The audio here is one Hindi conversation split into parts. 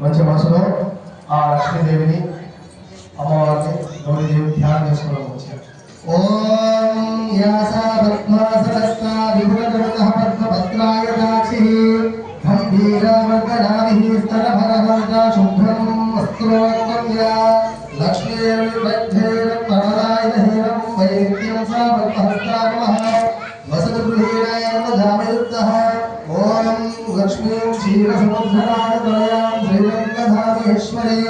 మంచి మనసులో ఆ లక్ష్మీదేవిని అమ్మవారిని గౌరీదేవి ధ్యానం చేసుకోవడం వచ్చారు ఓం యాసా పద్మాసరస్తా విభులగణ పద్మపత్రాయ దాక్షి గంభీరవర్గనాభి స్తరభరహంత శుభ్రం వస్త్రోత్తమ్యా లక్ష్మీర్వద్ధేరం వరదాయధేరం వైద్యం సా పద్మహస్తా నమః వసతగృహీణాయ ధామయుద్ధః లక్ష్మీం క్షీరసముద్భరాగతనయాం శ్రీరంగధాతేశ్వరీ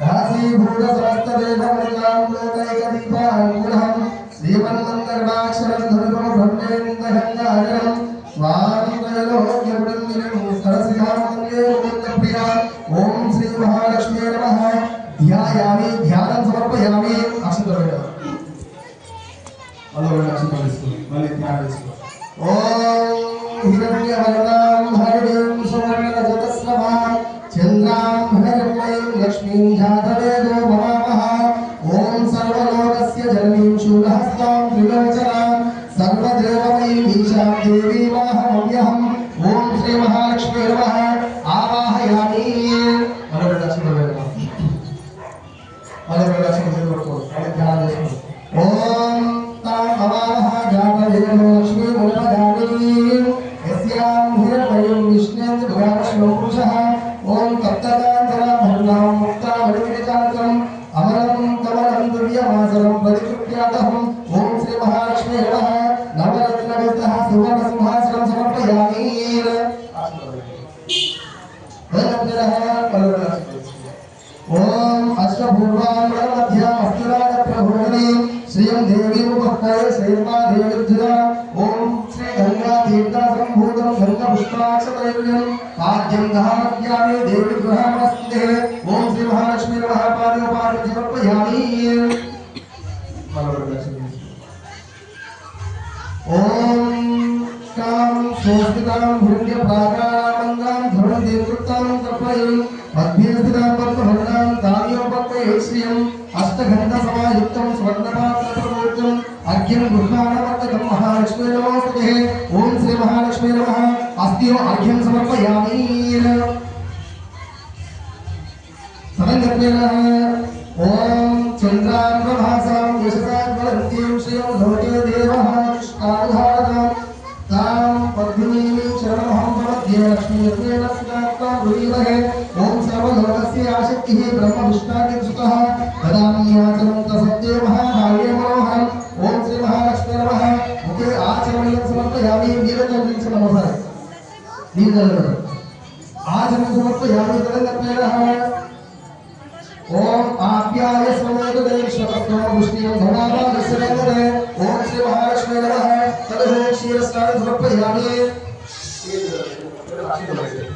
దాసీభూతసమస్తదేవమృతాం లోకైకదీపాంగుఢం శ్రీమన్మందగణాక్షరం ధనుపమ బ్రహ్మేందగంగారం స్వామి త్రయలోక్యపురందిరం మళ్ళీ ధ్యానం ఓం सुलोचना सर्वदेवमयी ईशां देवीवाहमव्यहम् ॐ श्रीमहालक्ष्मी नमः आवाहयामि। ॐ तां भवानः जातवेदो लक्ष्मी गुणपदानी यस्यां हिरण्मयं विष्णेन्द्र भगवान् शिवपुरुषः ॐ तप्तकान्तरा भर्णां मुक्ता मणिविनिकान्तम् अमरं कमलं दुर्यमासरं प्रतिकृत्यादहम् महालक्ष्मी नमः नवरत्नगतः सुवर्ण सिंहासनं समर्पयामि ओम अष्टभूर्वामृत मध्यम अस्तिराग प्रभोगिनी श्रीम देवी उपकरे श्रीमा देवीर्जुना ओम श्री गंगा तीर्था संभूतम गंगा पुष्पाक्ष दैव्यम पाद्यं गहामज्ञाने देवी गृहमस्ते ओम श्री महालक्ष्मी नमः पादोपादं समर्पयामि समाधिम मध्यस्थितापत्महरणां दार्योपत्मयोश्रियम् अष्टघण्टसमायुक्तं स्वर्णपात्रप्रमोर्जम् अर्घ्यं गृहाणवर्तकं महालक्ष्मी नमोस्तुते ॐ श्रीमहालक्ष्मी नमः अस्ति अर्घ्यं समर्पयामि सरङ्गत्वेन ॐ चन्द्रान् प्रभासां यशसान् बलन्तीं श्रियं भवते देवः निष्काधारां तां पद्मिनीं शरणमहं भवद्ये लक्ष्मी विद्महे ओम सर्वलोकस्य आशक्तिः ब्रह्म विष्णादिसुतः तदानीयाचनं तसत्ये महाकार्ये मनोहरम्। ओम श्री महालक्ष्मी नमः मुखे आचरणीयं समर्पयामि नीरजं च नमः। नीरजं आचरणं समर्पयामि तदनप्यः ओम आप्याय स्वमेत देशवस्तम पुष्टिं धनाभागस्य नमः। ओम श्री महालक्ष्मी नमः तदहो क्षीरस्नानं समर्पयामि। नीरजं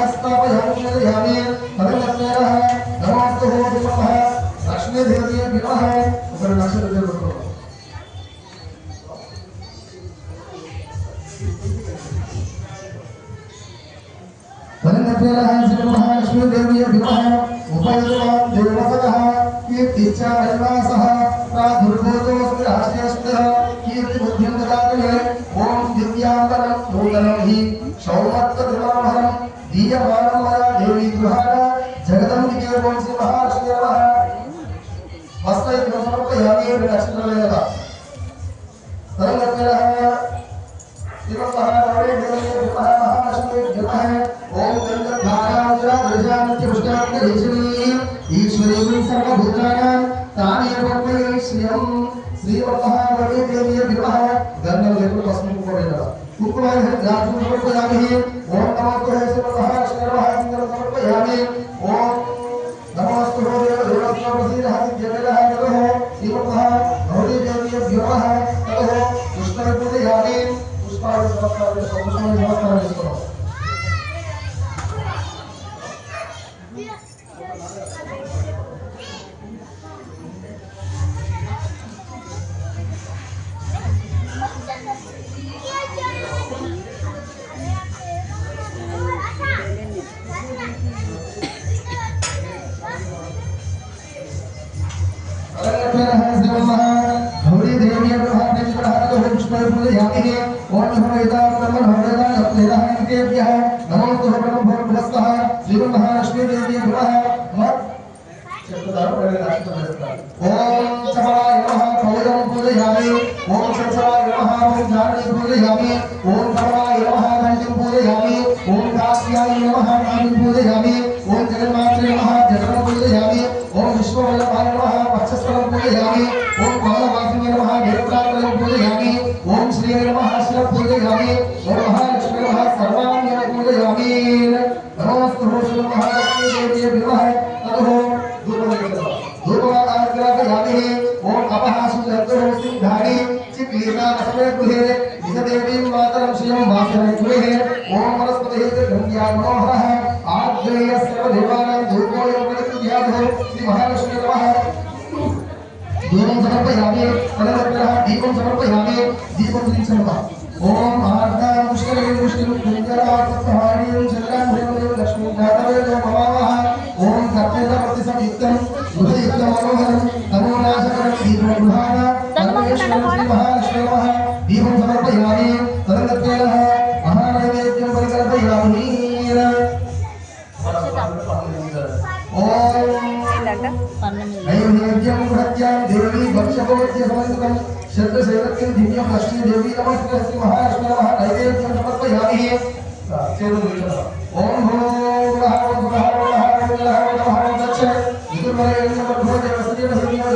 कीर्तिबुद्धिं ददातु ॐ दिव्याम्बरं नूतनं हि ईश्वरीं सर्वभूतानां तानेव श्रियं श्रीमहादेवी विवाह लेकर भस्म करेगा कुकुमार है जातु समर्पयामि ओम नमो हे सर्वमहालक्ष्मी नमः समर्पयामि ओम नमोस्तु देव देवस्व प्रसीदः दिव्यमेलः नमः। श्रीमतः भवती देवी विवाह ततः पुष्पपूजयामि पुष्पाणि नमस्काराणि पुष्पाणि करोमि नमः नमः गौरी देवी नमः पुष्पै पूजयामि। ओम नमो केभ्यः नमो मातरं श्रियं गृहे ॐ वनस्पतिः गङ्ग्या मनोहरः आग्नेय सर्वदेवानां धूपोऽयं प्रतिद्याधो श्रीमहालक्ष्मी नमः धूपं समर्पयामि। तदनन्तरः दीपं समर्पयामि। दीपं श्रीचन्द्रः ॐ आर्दां पुष्करीं पुष्टिं कुञ्जरात्महारीं चन्द्रां हरिमणीं लक्ष्मीं जातवेदो भवावः ॐ कर्पूरप्रतिसंयुक्तं सुखयुक्तं मनोहरं नमो नाशकरं दीपगृहाण परमेश्वरं श्रीमहालक्ष्मी नमः। दीपं समर्पयामि। भगवत्य समस्तम शरद शैवत्यं धिन्यं लक्ष्मी देवी नमस्ते हस्ति महालक्ष्मी नमः नैवेद्यं समर्पयामि चेतन विचन ओम भूर्भुवः भूर्भुवः भूर्भुवः भूर्भुवः तच्छ विदुर्वरेण्यं भगवते वसुदेव समीपं